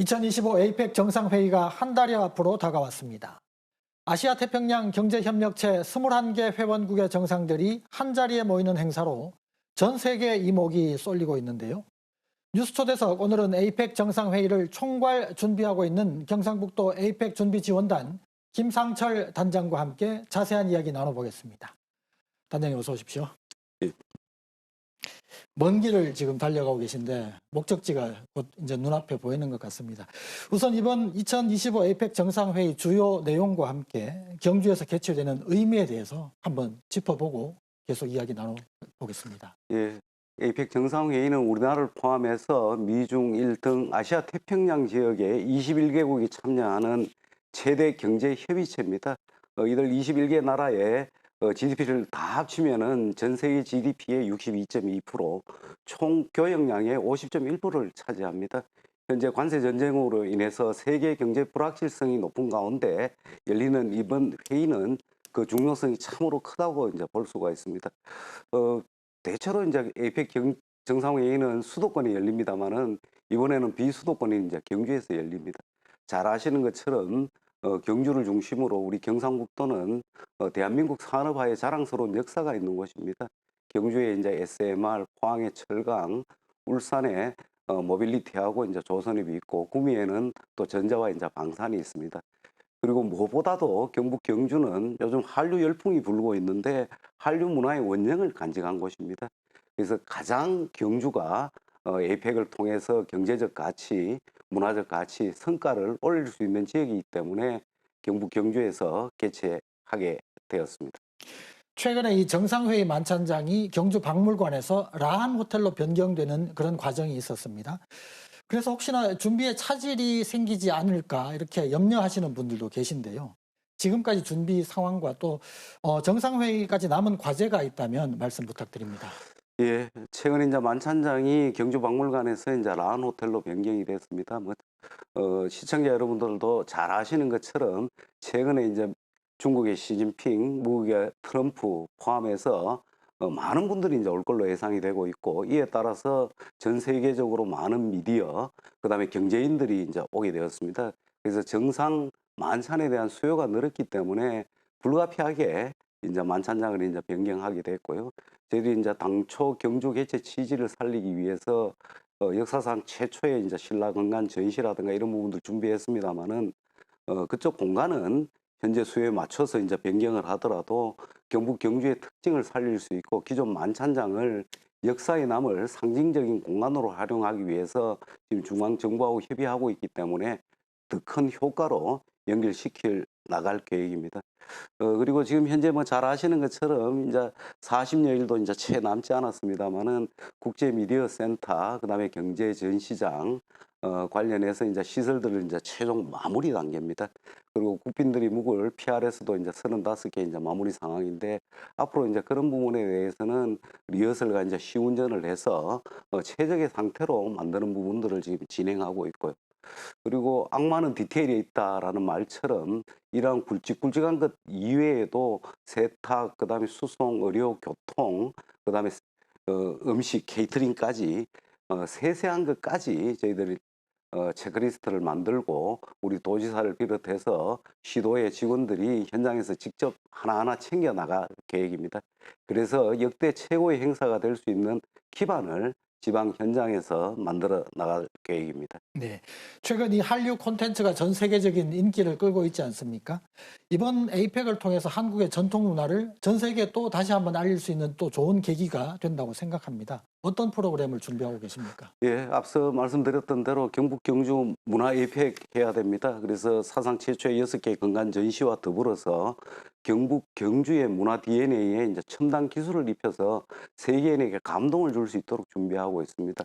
2025 에이펙 정상회의가 한 달여 앞으로 다가왔습니다. 아시아 태평양 경제협력체 21개 회원국의 정상들이 한자리에 모이는 행사로 전 세계 이목이 쏠리고 있는데요. 뉴스 초대석 오늘은 에이펙 정상회의를 총괄 준비하고 있는 경상북도 에이펙 준비지원단 김상철 단장과 함께 자세한 이야기 나눠보겠습니다. 단장님 어서 오십시오. 예. 먼 길을 지금 달려가고 계신데 목적지가 곧 이제 눈앞에 보이는 것 같습니다. 우선 이번 2025 에이펙 정상회의 주요 내용과 함께 경주에서 개최되는 의미에 대해서 한번 짚어보고 계속 이야기 나눠보겠습니다. 예, 에이펙 정상회의는 우리나라를 포함해서 미중 1등 아시아 태평양 지역의 21개국이 참여하는 최대 경제 협의체입니다. 어, 이들 21개 나라의 GDP를 다 합치면은 전 세계 GDP의 62.2%, 총 교역량의 50.1%를 차지합니다. 현재 관세 전쟁으로 인해서 세계 경제 불확실성이 높은 가운데 열리는 이번 회의는 그 중요성이 참으로 크다고 이제 볼 수가 있습니다. 어, 대체로 이제 에이펙 경, 정상회의는 수도권에 열립니다만은 이번에는 비수도권이 이제 경주에서 열립니다. 잘 아시는 것처럼 어, 경주를 중심으로 우리 경상북도는 어, 대한민국 산업화의 자랑스러운 역사가 있는 곳입니다. 경주에 이제 SMR, 포항에 철강, 울산에 어, 모빌리티하고 이제 조선업이 있고 구미에는 또 전자와 이제 방산이 있습니다. 그리고 무엇보다도 경북 경주는 요즘 한류 열풍이 불고 있는데 한류 문화의 원형을 간직한 곳입니다. 그래서 가장 경주가 어, 에이펙을 통해서 경제적 가치, 문화적 가치, 성과를 올릴 수 있는 지역이기 때문에 경북 경주에서 개최하게 되었습니다. 최근에 이 정상회의 만찬장이 경주 박물관에서 라한 호텔로 변경되는 그런 과정이 있었습니다. 그래서 혹시나 준비에 차질이 생기지 않을까 이렇게 염려하시는 분들도 계신데요. 지금까지 준비 상황과 또 어, 정상회의까지 남은 과제가 있다면 말씀 부탁드립니다. 예, 최근 이제 만찬장이 경주 박물관에서 이제 라한 호텔로 변경이 됐습니다. 뭐, 어, 시청자 여러분들도 잘 아시는 것처럼 최근에 이제 중국의 시진핑, 미국의 트럼프 포함해서 어, 많은 분들이 이제 올 걸로 예상이 되고 있고 이에 따라서 전 세계적으로 많은 미디어, 그 다음에 경제인들이 이제 오게 되었습니다. 그래서 정상 만찬에 대한 수요가 늘었기 때문에 불가피하게 이제 만찬장을 이제 변경하게 됐고요. 저희들이 이제 당초 경주 개최 취지를 살리기 위해서 어, 역사상 최초의 이제 신라 건강 전시라든가 이런 부분도 준비했습니다만은 어, 그쪽 공간은 현재 수요에 맞춰서 이제 변경을 하더라도 경북 경주의 특징을 살릴 수 있고 기존 만찬장을 역사에 남을 상징적인 공간으로 활용하기 위해서 지금 중앙 정부하고 협의하고 있기 때문에 더 큰 효과로 연결시킬 나갈 계획입니다. 어, 그리고 지금 현재 뭐 잘 아시는 것처럼 이제 40여일도 이제 채 남지 않았습니다만은 국제 미디어 센터, 그 다음에 경제 전시장, 어, 관련해서 이제 시설들을 이제 최종 마무리 단계입니다. 그리고 국빈들이 묵을 PRS도 이제 35개 이제 마무리 상황인데 앞으로 이제 그런 부분에 대해서는 리허설과 이제 시운전을 해서 어, 최적의 상태로 만드는 부분들을 지금 진행하고 있고요. 그리고 악마는 디테일에 있다라는 말처럼 이러한 굵직굵직한 것 이외에도 세탁, 그 다음에 수송, 의료, 교통, 그 다음에 어, 음식, 케이터링까지 어, 세세한 것까지 저희들이 어, 체크리스트를 만들고 우리 도지사를 비롯해서 시도의 직원들이 현장에서 직접 하나하나 챙겨 나갈 계획입니다. 그래서 역대 최고의 행사가 될 수 있는 기반을 지방 현장에서 만들어 나갈 계획입니다. 네. 최근 이 한류 콘텐츠가 전 세계적인 인기를 끌고 있지 않습니까? 이번 에이펙을 통해서 한국의 전통 문화를 전 세계에 또 다시 한번 알릴 수 있는 또 좋은 계기가 된다고 생각합니다. 어떤 프로그램을 준비하고 계십니까? 예, 앞서 말씀드렸던 대로 경북 경주 문화 에이펙 해야 됩니다. 그래서 사상 최초의 여섯 개 건강 전시와 더불어서 경북 경주의 문화 DNA에 이제 첨단 기술을 입혀서 세계인에게 감동을 줄 수 있도록 준비하고 있습니다.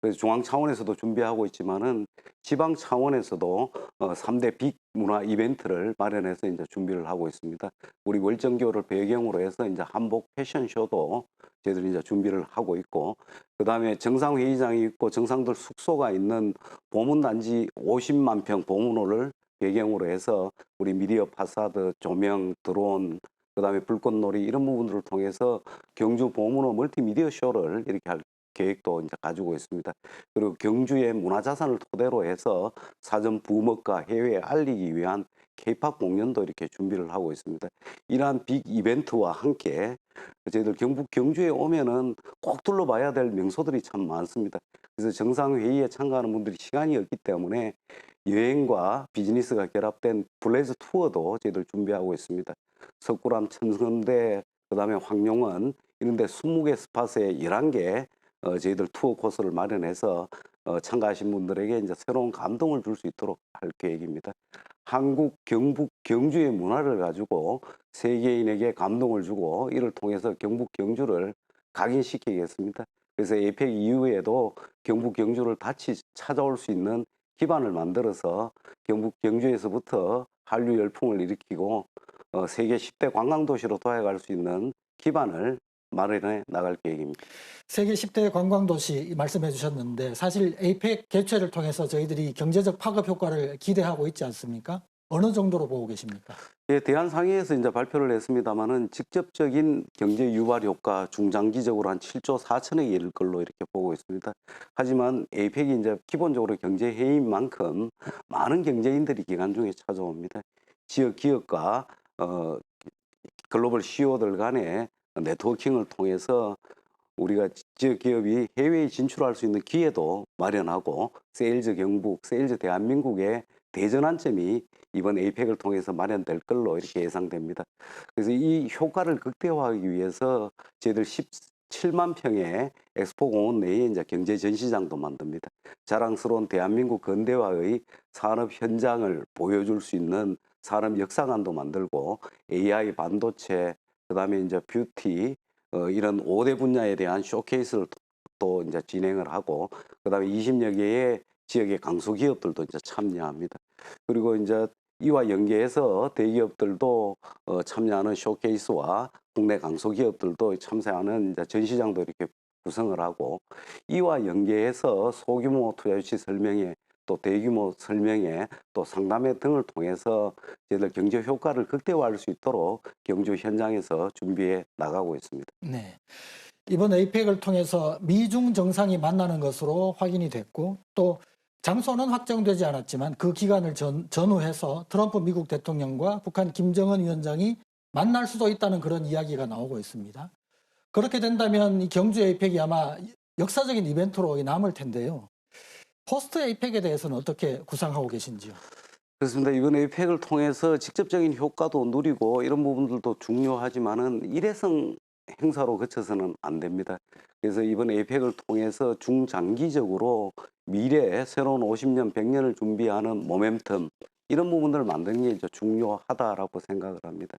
그래서 중앙 차원에서도 준비하고 있지만은 지방 차원에서도 어, 3대 빅 문화 이벤트를 마련해서 이제 준비를 하고 있습니다. 우리 월정교를 배경으로 해서 이제 한복 패션쇼도 저희들이 이제 준비를 하고 있고, 그 다음에 정상회의장이 있고 정상들 숙소가 있는 보문단지 50만 평 보문호를 배경으로 해서 우리 미디어 파사드, 조명, 드론, 그 다음에 불꽃놀이 이런 부분들을 통해서 경주 보문호 멀티미디어 쇼를 이렇게 할 계획도 이제 가지고 있습니다. 그리고 경주의 문화자산을 토대로 해서 사전 부먹과 해외에 알리기 위한 K-팝 공연도 이렇게 준비를 하고 있습니다. 이러한 빅 이벤트와 함께 저희들 경북 경주에 오면은 꼭 둘러봐야 될 명소들이 참 많습니다. 그래서 정상회의에 참가하는 분들이 시간이 없기 때문에 여행과 비즈니스가 결합된 블레이즈 투어도 저희들 준비하고 있습니다. 석굴암, 천성대, 그 다음에 황룡원 이런 데 20개 스팟에 11개 어, 저희들 투어 코스를 마련해서 어, 참가하신 분들에게 이제 새로운 감동을 줄 수 있도록 할 계획입니다. 한국, 경북, 경주의 문화를 가지고 세계인에게 감동을 주고 이를 통해서 경북, 경주를 각인시키겠습니다. 그래서 에이펙 이후에도 경북, 경주를 다시 찾아올 수 있는 기반을 만들어서 경북, 경주에서부터 한류 열풍을 일으키고 어, 세계 10대 관광도시로 도약할 수 있는 기반을 마련해 나갈 계획입니다. 세계 10대 관광도시 말씀해 주셨는데 사실 에이펙 개최를 통해서 저희들이 경제적 파급 효과를 기대하고 있지 않습니까? 어느 정도로 보고 계십니까? 예, 대한상회에서 이제 발표를 했습니다만은 직접적인 경제 유발 효과 중장기적으로 한 7조 4천억이 이를 걸로 이렇게 보고 있습니다. 하지만 에이펙이 이제 기본적으로 경제 해인 만큼 많은 경제인들이 기간 중에 찾아옵니다. 지역 기업과 어, 글로벌 CEO들 간의 네트워킹을 통해서 우리가 지역 기업이 해외에 진출할 수 있는 기회도 마련하고 세일즈 경북, 세일즈 대한민국의 대전환점이 이번 에이펙을 통해서 마련될 걸로 이렇게 예상됩니다. 그래서 이 효과를 극대화하기 위해서 저희들 17만 평의 엑스포 공원 내에 이제 경제 전시장도 만듭니다. 자랑스러운 대한민국 근대화의 산업 현장을 보여줄 수 있는 산업 역사관도 만들고 AI 반도체 그 다음에 이제 뷰티 어, 이런 5대 분야에 대한 쇼케이스를 또- 또 이제 진행을 하고 그 다음에 20여 개의 지역의 강소 기업들도 이제 참여합니다. 그리고 이제 이와 연계해서 대기업들도 어, 참여하는 쇼케이스와 국내 강소 기업들도 참여하는 이제 전시장도 이렇게 구성을 하고 이와 연계해서 소규모 투자 유치 설명회 또 대규모 설명회 또 상담회 등을 통해서 저희들 경제 효과를 극대화할 수 있도록 경주 현장에서 준비해 나가고 있습니다. 네. 이번 에이펙을 통해서 미중 정상이 만나는 것으로 확인이 됐고 또 장소는 확정되지 않았지만 그 기간을 전, 전후해서 트럼프 미국 대통령과 북한 김정은 위원장이 만날 수도 있다는 그런 이야기가 나오고 있습니다. 그렇게 된다면 이 경주 에이펙이 아마 역사적인 이벤트로 남을 텐데요. 포스트 에이펙에 대해서는 어떻게 구상하고 계신지요? 그렇습니다. 이번 에이펙을 통해서 직접적인 효과도 누리고 이런 부분들도 중요하지만은 일회성 행사로 그쳐서는 안 됩니다. 그래서 이번 에이펙을 통해서 중장기적으로 미래에 새로운 50년, 100년을 준비하는 모멘텀 이런 부분들을 만드는 게 이제 중요하다라고 생각을 합니다.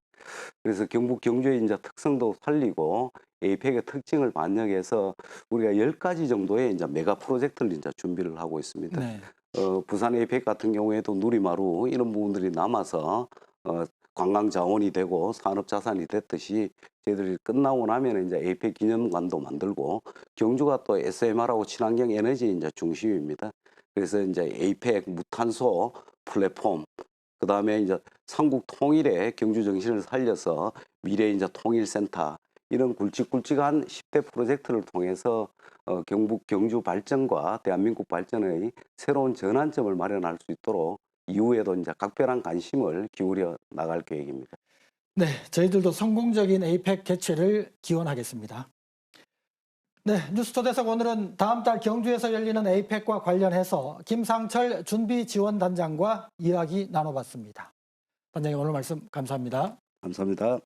그래서 경북 경주의 이제 특성도 살리고 에이펙의 특징을 반영해서 우리가 10가지 정도의 이제 메가 프로젝트를 이제 준비를 하고 있습니다. 네. 어, 부산 에이펙 같은 경우에도 누리마루 이런 부분들이 남아서 어, 관광 자원이 되고 산업 자산이 됐듯이 저희들이 끝나고 나면 이제 에이펙 기념관도 만들고 경주가 또 SMR하고 친환경 에너지 이제 중심입니다. 그래서 이제 에이펙 무탄소 플랫폼 그 다음에 이제 삼국 통일의 경주 정신을 살려서 미래 이제 통일센터 이런 굵직굵직한 10대 프로젝트를 통해서 어, 경북 경주 발전과 대한민국 발전의 새로운 전환점을 마련할 수 있도록 이후에도 이제 각별한 관심을 기울여 나갈 계획입니다. 네, 저희들도 성공적인 에이펙 개최를 기원하겠습니다. 네, 뉴스토대석 오늘은 다음 달 경주에서 열리는 에이펙과 관련해서 김상철 준비지원단장과 이야기 나눠봤습니다. 단장님 오늘 말씀 감사합니다. 감사합니다.